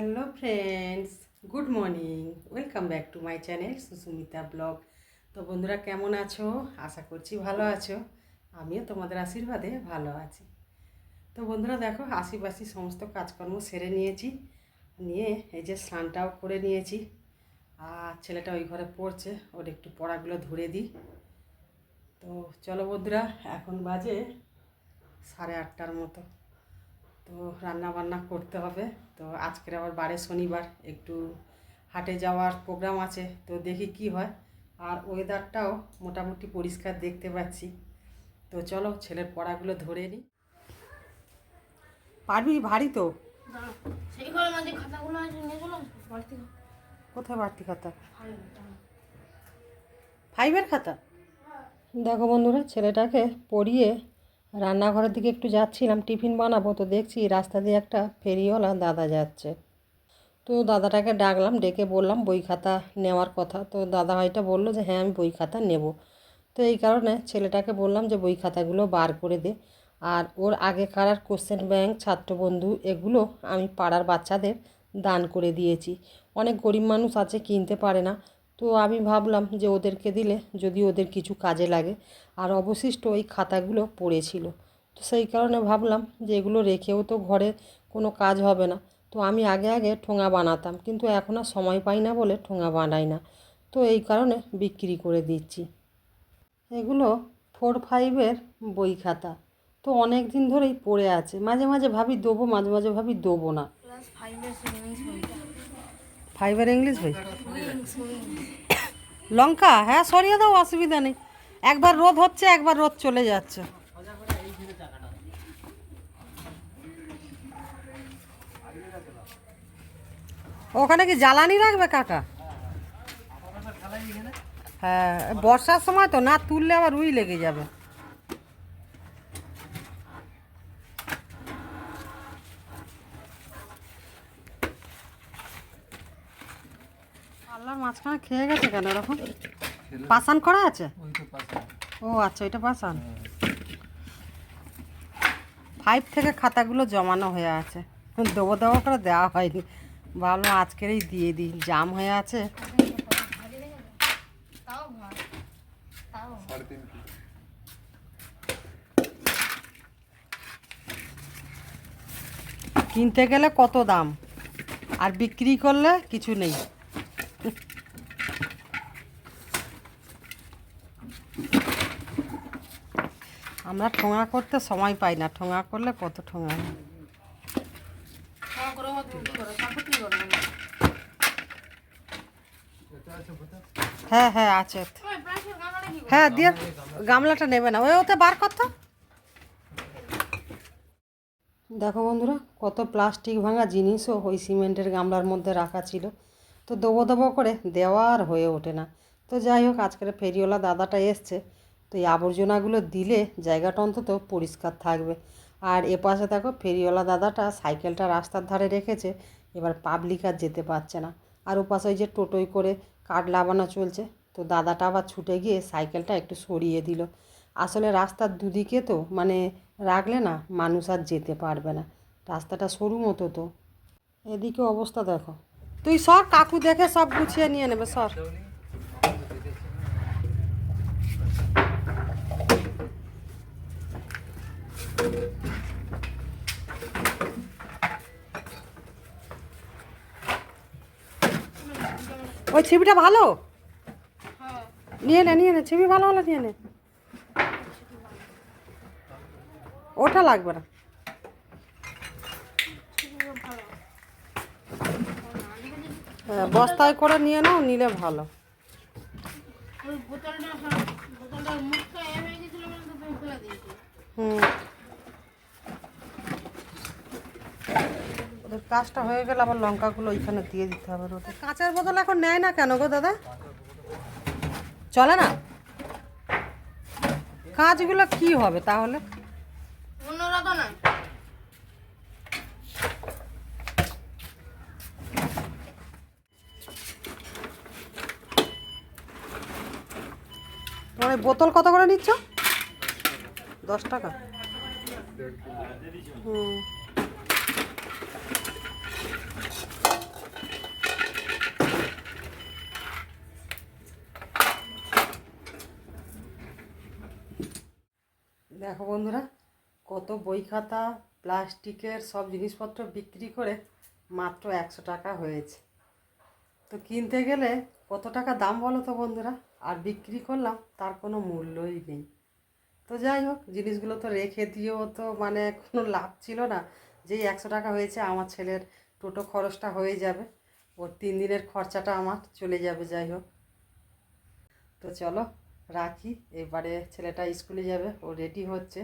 Hello friends good morning welcome back to my channel Susmita blog তো বন্ধুরা, কেমন আছো? আশা করছি ভালো আছো। আমিও তোমাদের আশীর্বাদে ভালো আছি। তো বন্ধুরা, দেখো আশিপাশি সমস্ত কাজকর্ম সেরে নিয়েছি। নিয়ে এই যে স্নানটাও করে নিয়েছি। আর ছেলেটা ওই ঘরে পড়ছে, ওর একটু পড়াগুলো ধরে দিই। তো চলো বন্ধুরা, এখন বাজে সাড়ে আটটার মতো। তো রান্না বান্না করতে হবে। তো আজকের আবার বারে শনিবার, একটু হাটে যাওয়ার প্রোগ্রাম আছে, তো দেখি কি হয়। আর ওয়েদারটাও মোটামুটি পরিষ্কার দেখতে পাচ্ছি। তো চলো, ছেলের পড়াগুলো ধরে নিই পারবি? ভারী তো। কোথায় বাড়তি খাতা? ফাইভের খাতা? দেখো বন্ধুরা, ছেলেটাকে পড়িয়ে রান্নাঘরের দিকে একটু যাচ্ছিলাম, টিফিন বানাবো তো দেখছি রাস্তা দিয়ে একটা ফেরিওয়ালা দাদা যাচ্ছে। তো দাদাটাকে ডাকলাম, ডেকে বললাম, বই খাতা নেওয়ার কথা। তো দাদা ভাইটা বলল যে হ্যাঁ আমি বই খাতা নেব। তো এই কারণে ছেলেটাকে বললাম যে, বই খাতাগুলো বার করে দে। আর ওর আগেকার কোশ্চেন ব্যাংক, ছাত্রবন্ধু, এগুলো আমি পাড়ার বাচ্চাদের দান করে দিয়েছি। অনেক গরিব মানুষ আছে, কিনতে পারে না। তো আমি ভাবলাম যে ওদেরকে দিলে যদি ওদের কিছু কাজে লাগে। আর অবশিষ্ট ওই খাতাগুলো পড়েছিল। তো সেই কারণে ভাবলাম যে এগুলো রেখেও তো ঘরে কোনো কাজ হবে না। তো আমি আগে আগে ঠোঙা বানাতাম, কিন্তু এখন আর সময় পাই না বলে ঠোঙা বানাই না। তো এই কারণে বিক্রি করে দিচ্ছি। এগুলো ফোর ফাইভের বই খাতা। তো অনেক দিন ধরেই পড়ে আছে। মাঝে মাঝে ভাবি দেবো, মাঝে মাঝে ভাবি দেবো না। ক্লাস ফাইভের ফাইভের ইংলিশ ভাই লঙ্কা? হ্যাঁ সরিয়ে দাও, অসুবিধা নেই। একবার রোদ হচ্ছে, একবার রোদ চলে যাচ্ছে। ওখানে কি জ্বালানি রাখবে, কাকা? হ্যাঁ বর্ষার সময় তো না, তুললে আবার রুই লেগে যাবে। আল্লাহর মাঝখানে খেয়ে গেছে কেন এরকম? পাসান করা আছে? ও আচ্ছা এটা পাসান ফাইভ থেকে খাতাগুলো জমানো হয়ে আছে। দেবো দেবো করে দেওয়া হয়নি। ভাবলাম আজকেরই দিয়ে দিই। জাম হয়ে আছে। তাও ভালো তাও কিনতে গেলে কত দাম? আর বিক্রি করলে কিছু নেই। আমরা ঠোঙা করতে সময় পাই না। ঠোঙা করলে কত ঠোঙা হয়। হ্যাঁ আছে। হ্যাঁ দিয়ে গামলাটা নেবে না। ওই ওতে বার করতো দেখো বন্ধুরা, কত প্লাস্টিক ভাঙা জিনিসও ওই সিমেন্টের গামলার মধ্যে রাখা ছিল। তো দেবো দেবো করে দেওয়া আর হয়ে ওঠে না। তো যাই হোক, আজকের ফেরিওয়ালা দাদাটা এসছে। তো এই আবর্জনাগুলো দিলে জায়গাটা অন্তত পরিষ্কার থাকবে। আর এ পাশে দেখো ফেরিওয়ালা দাদাটা সাইকেলটা রাস্তার ধারে রেখেছে, এবার পাবলিক আর যেতে পারছে না। আর ও পাশে ওই যে টোটোই করে কাঠ লাগানো চলছে, তো দাদাটা আবার ছুটে গিয়ে সাইকেলটা একটু সরিয়ে দিল। আসলে রাস্তার দুদিকে তো মানে রাখলে না মানুষ আর যেতে পারবে না, রাস্তাটা সরু মতো তো। এদিকে অবস্থা দেখো। তুই সর, কাকু দেখে সব গুছিয়ে নিয়ে নেবে, সর। ওই ছিপিটা ভালো? হ্যাঁ। নিয়ে নে নিয়ে নে ছিপি ভালো হলে নিয়ে নে। ওটা লাগবে না। হ্যাঁ, বস্তায় করে নিয়ে নাও নিলে ভালো। ওই বোতলটা হ্যাঁ, বোতলটার মুখটা এ হয়ে গেছিল মানে তো তুমি ফেলে দিয়েছ হুম ওদের কাজটা হয়ে গেলে আবার লঙ্কাগুলো ওইখানে দিয়ে দিতে হবে রোদে। কাঁচের বোতল এখন নেয় না কেন গো দাদা? চলে না? কাঁচগুলো কি হবে তাহলে? অন্যরা তো নয় তোমার বোতল কত করে নিচ্ছ? দশ টাকা। হুম। দেখো বন্ধুরা, কত বই খাতা, প্লাস্টিকের সব জিনিসপত্র বিক্রি করে মাত্র একশো টাকা হয়েছে। তো কিনতে গেলে কত টাকা দাম বলো তো বন্ধুরা? আর বিক্রি করলাম, তার কোনো মূল্যই নেই। তো যাই হোক, জিনিসগুলো তো রেখে দিয়েও তো মানে কোনো লাভ ছিল না। যেই একশো টাকা হয়েছে, আমার ছেলের টোটো খরচটা হয়ে যাবে। ওর তিন দিনের খরচাটা আমার চলে যাবে, যাই হোক। তো চলো রাখি। এবারে ছেলেটা স্কুলে যাবে, ও রেডি হচ্ছে।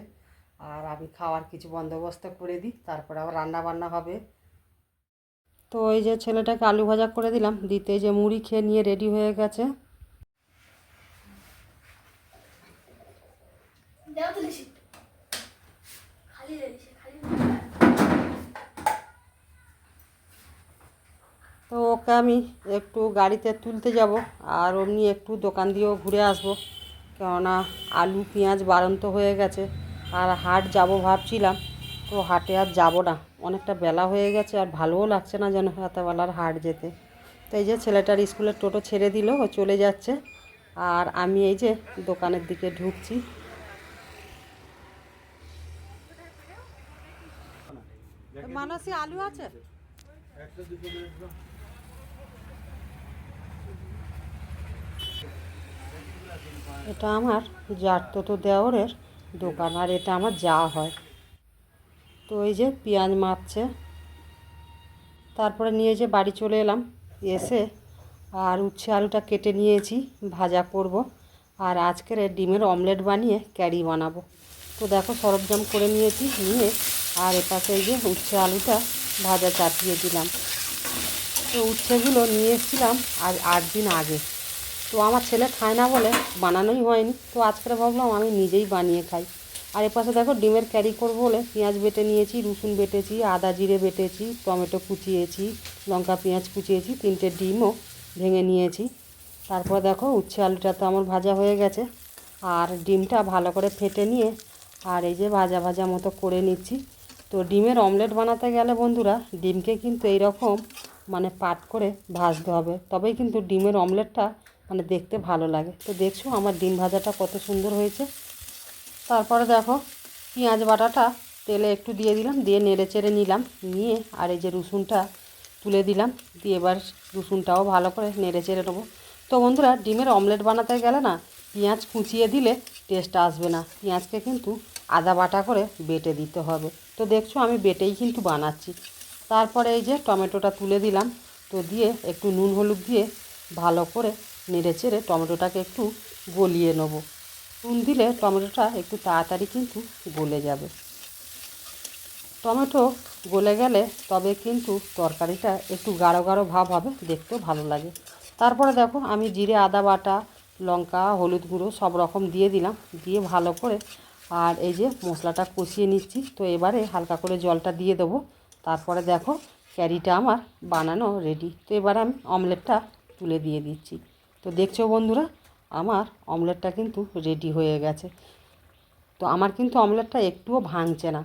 আর আমি খাওয়ার কিছু বন্দোবস্ত করে দিই, তারপরে আবার রান্না বান্না হবে। তো ওই যে ছেলেটাকে আলু ভাজা করে দিলাম, দিতে যে মুড়ি খেয়ে নিয়ে রেডি হয়ে গেছে দেও তো লিখি খালি লিখি খালি তো ওকে আমি একটু গাড়িতে তুলতে যাব আর অমনি একটু দোকান দিয়েও ঘুরে আসব। কেননা আলু পেঁয়াজ বাড়ন্ত হয়ে গেছে আর হাট যাব ভাবছিলাম তো হাটে আর যাব না। অনেকটা বেলা হয়ে গেছে আর ভালোও লাগছে না যেন এতবেলার হাট যেতে। তো এই যে ছেলেটার স্কুলের টোটো ছেড়ে দিল ও চলে যাচ্ছে আর আমি এই যে দোকানের দিকে ঢুকছি। মানসী আলু আছে? এটা আমার তো দেওরের দোকান, আর এটা আমার যা হয়। তো এই যে পেঁয়াজ মাপছে। তারপরে নিয়ে যে বাড়ি চলে এলাম, এসে আর উচ্ছে আলুটা কেটে নিয়েছি, ভাজা করব। আর আজকের ডিমের অমলেট বানিয়ে ক্যারি বানাবো। তো দেখো সরঞ্জাম করে নিয়েছি, নিয়ে আর এপাশে এই যে উচ্ছে আলুটা ভাজা চাপিয়ে দিলাম। তো উচ্ছেগুলো নিয়ে এসেছিলাম আর আট দিন আগে। তো আমার ছেলে খায় না বলে বানানোই হয়নি। তো আজকে ভাবলাম আমি নিজেই বানিয়ে খাই। আর এপাশে দেখো ডিমের ক্যারি করব বলে পেঁয়াজ বেটে নিয়েছি, রসুন বেটেছি, আদা জিরে বেটেছি, টমেটো কুচিয়েছি, লঙ্কা পেঁয়াজ কুচিয়েছি, তিনটে ডিমও ভেঙে নিয়েছি। তারপর দেখো উচ্ছে আলুটা তো আমার ভাজা হয়ে গেছে। আর ডিমটা ভালো করে ফেটে নিয়ে আর এই যে ভাজা ভাজা মতো করে নিচ্ছি। তো ডিমের অমলেট বানাতে গেলে বন্ধুরা, ডিমকে কিন্তু এই রকম মানে পাট করে ভাজতে হবে। তবেই কিন্তু ডিমের অমলেটটা মানে দেখতে ভালো লাগে। তো দেখছ আমার ডিম ভাজাটা কত সুন্দর হয়েছে। তারপরে দেখো পেঁয়াজ বাটাটা তেলে একটু দিয়ে দিলাম, দিয়ে নেড়ে চেড়ে নিলাম, নিয়ে আর এই যে রসুনটা তুলে দিলাম, দিয়ে এবার রসুনটাও ভালো করে নেড়ে চেড়ে নেব। তো বন্ধুরা ডিমের অমলেট বানাতে গেলে না, পেঁয়াজ কুচিয়ে দিলে টেস্ট আসবে না। পেঁয়াজকে কিন্তু আদা বাটা করে বেটে দিতে হবে। তো দেখছ আমি বেটেই কিন্তু বানাচ্ছি। তারপরে এই যে টমেটোটা তুলে দিলাম, তো দিয়ে একটু নুন হলুদ দিয়ে ভালো করে নেড়ে চেড়ে টমেটোটাকে একটু গলিয়ে নেব। নুন দিলে টমেটোটা একটু তাড়াতাড়ি কিন্তু গলে যাবে। টমেটো গলে গেলে তবে কিন্তু তরকারিটা একটু গাঢ় গাঢ় ভাব হবে দেখতেও ভালো লাগে। তারপরে দেখো, আমি জিরে, আদা বাটা, লঙ্কা, হলুদ গুঁড়ো সব রকম দিয়ে দিলাম, দিয়ে ভালো করে আর এই যে মশলাটা কষিয়ে নিচ্ছি, তো এবারে হালকা করে জলটা দিয়ে দেবো। তারপরে দেখো, ক্যারিটা আমার বানানো রেডি তো এবারে আমি অমলেটটা তুলে দিয়ে দিচ্ছি। তো দেখছ বন্ধুরা, আমার অমলেটটা কিন্তু রেডি হয়ে গেছে। তো আমার কিন্তু অমলেটটা একটুও ভাঙছে না।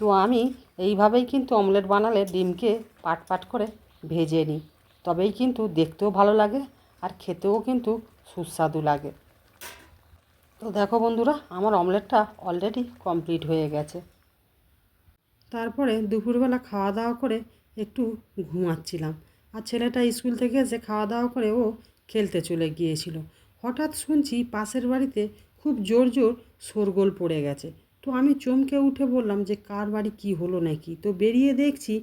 তো আমি এইভাবেই কিন্তু অমলেট বানালে ডিমকে পাট পাট করে ভেজে নিই। তবেই কিন্তু দেখতেও ভালো লাগে আর খেতেও কিন্তু সুস্বাদু লাগে। তো দেখো বন্ধুরা, আমার অমলেটটা অলরেডি কমপ্লিট হয়ে গেছে। তারপরে দুপুরবেলা খাওয়া দাওয়া করে একটু ঘুমাচ্ছিলাম। আর ছেলেটা স্কুল থেকে এসে খাওয়া দাওয়া করে ও খেলতে চলে গিয়েছিল। হঠাৎ শুনছি পাশের বাড়িতে খুব জোর জোর শোরগোল পড়ে গেছে। তো আমি চমকে উঠে বললাম যে, কার বাড়ি কি হলো নাকি? তো বেরিয়ে দেখছি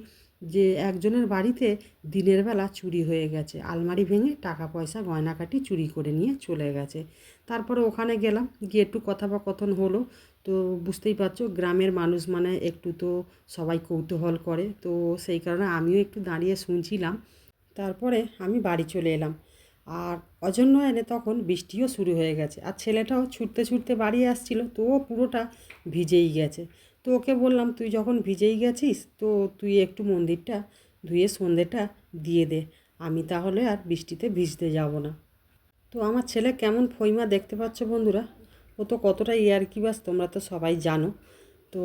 যে, একজনের বাড়িতে দিনের বেলা চুরি হয়ে গেছে। আলমারি ভেঙে টাকা পয়সা গয়নাকাটি চুরি করে নিয়ে চলে গেছে। তারপরে ওখানে গেলাম, গিয়ে একটু কথোপকথন হলো। তো বুঝতেই পারছ, গ্রামের মানুষ মানে একটু তো সবাই কৌতূহল করে। তো সেই কারণে আমিও একটু দাঁড়িয়ে শুনছিলাম। তারপরে আমি বাড়ি চলে এলাম। আর অজন্য এনে তখন বৃষ্টিও শুরু হয়ে গেছে। আর ছেলেটাও ছুটতে ছুটতে বাড়ি আসছিল, তো ও পুরোটা ভিজেই গেছে। তো ওকে বললাম, তুই যখন ভিজেই গেছিস, তো তুই একটু মন্দিরটা ধুয়ে সন্ধেটা দিয়ে দে। আমি তাহলে আর বৃষ্টিতে ভিজতে যাব না। তো আমার ছেলে কেমন ফইমা দেখতে পাচ্ছ বন্ধুরা? ও তো কতটা ইয়ারকি বাস, তোমরা তো সবাই জানো। তো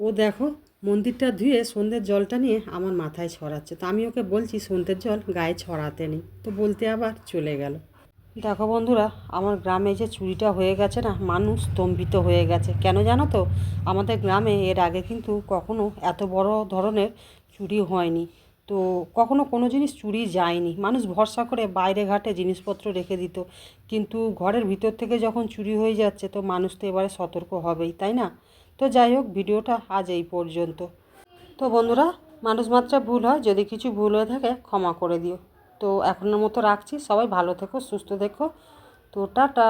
ও দেখো মন্দিরটা ধুয়ে সন্ধ্যের জলটা নিয়ে আমার মাথায় ছড়াচ্ছে। তো আমি ওকে বলছি, সন্ধ্যের জল গায়ে ছড়াতে নেই। তো বলতে আবার চলে গেল। দেখো বন্ধুরা, আমার গ্রামে যে চুরিটা হয়ে গেছে না, মানুষ স্তম্ভিত হয়ে গেছে। কেন জানো তো? আমাদের গ্রামে এর আগে কিন্তু কখনো এত বড় ধরনের চুরি হয়নি। তো কখনো কোনো জিনিস চুরি যায়নি। মানুষ ভরসা করে বাইরে ঘাটে জিনিসপত্র রেখে দিত। কিন্তু ঘরের ভিতর থেকে যখন চুরি হয়ে যাচ্ছে, তো মানুষ তো এবারে সতর্ক হবেই, তাই না? তো যাই হোক, ভিডিওটা আজ এই পর্যন্ত। তো বন্ধুরা, মানুষ মাত্রা ভুল হয়, যদি কিছু ভুল হয়ে থাকে, ক্ষমা করে দিও। তো এখনের মতো রাখছি, সবাই ভালো থেকো, সুস্থ থেকো। তো টাটা।